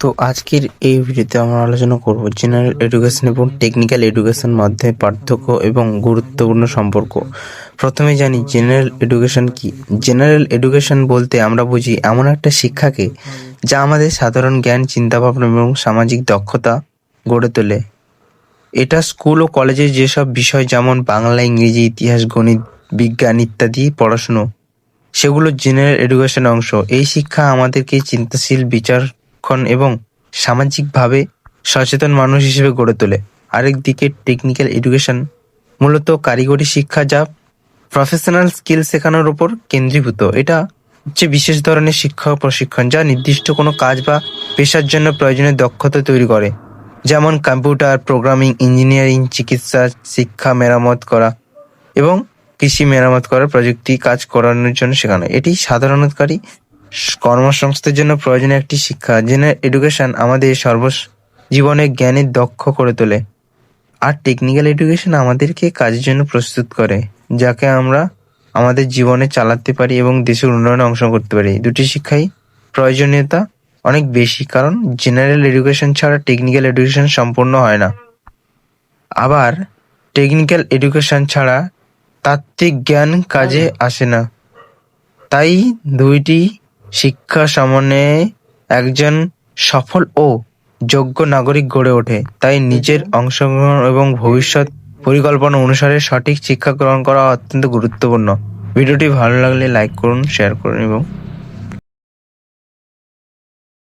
তো আজকের এই ভিডিওতে আমরা আলোচনা করব জেনারেল এডুকেশন এবং টেকনিক্যাল এডুকেশন মধ্যে পার্থক্য এবং গুরুত্বপূর্ণ সম্পর্ক। প্রথমে জানি জেনারেল এডুকেশন কি? জেনারেল এডুকেশন বলতে আমরা বুঝি এমন একটা শিক্ষাকে যা আমাদের সাধারণ জ্ঞান, চিন্তাভাবনা এবং সামাজিক দক্ষতা গড়ে তোলে। এটা স্কুল ও কলেজে যেসব বিষয় যেমন বাংলা, ইংরেজি, ইতিহাস, গণিত, বিজ্ঞান ইত্যাদি, পড়াশুনো, সেগুলো জেনারেল এডুকেশন অংশ। এই শিক্ষা আমাদেরকে চিন্তাশীল বিচক্ষণ এবং সামাজিকভাবে সচেতন মানুষ হিসেবে গড়ে তোলে। আরেকদিকে টেকনিক্যাল এডুকেশন মূলত কারিগরি শিক্ষা যা প্রফেশনাল স্কিল শেখানোর উপর কেন্দ্রীভূত। এটা হচ্ছে বিশেষ ধরনের শিক্ষা ও প্রশিক্ষণ যা নির্দিষ্ট কোনো কাজ বা পেশার জন্য প্রয়োজনীয় দক্ষতা তৈরি করে। যেমন কম্পিউটার প্রোগ্রামিং ইঞ্জিনিয়ারিং চিকিৎসা, শিক্ষা মেরামত করা এবং কৃষি মেরামত করার প্রযুক্তি কাজ করানোর জন্য শেখানো। এটি সাধারণতকারী কর্মসংস্থার জন্য প্রয়োজনীয় একটি শিক্ষা জেনারেল এডুকেশন আমাদের সর্ব জীবনে জ্ঞানের দক্ষ করে তোলে, আর টেকনিক্যাল এডুকেশন আমাদেরকে কাজের জন্য প্রস্তুত করে, যাকে আমরা আমাদের জীবনে চালাতে পারি এবং দেশের উন্নয়নে অংশগ্রহণ করতে পারি। দুটি শিক্ষাই প্রয়োজনীয়তা অনেক বেশি, কারণ জেনারেল এডুকেশন ছাড়া টেকনিক্যাল এডুকেশন সম্পূর্ণ হয় না। আবার টেকনিক্যাল এডুকেশন ছাড়া তাত্ত্বিক জ্ঞান কাজে আসে না। তাই দুইটি শিক্ষা সমনে একজন সফল ও যোগ্য নাগরিক গড়ে ওঠে। তাই নিজের অংশগ্রহণ এবং ভবিষ্যৎ পরিকল্পনা অনুসারে সঠিক শিক্ষা গ্রহণ করা অত্যন্ত গুরুত্বপূর্ণ। ভিডিওটি ভালো লাগলে লাইক করুন, শেয়ার করুন এবং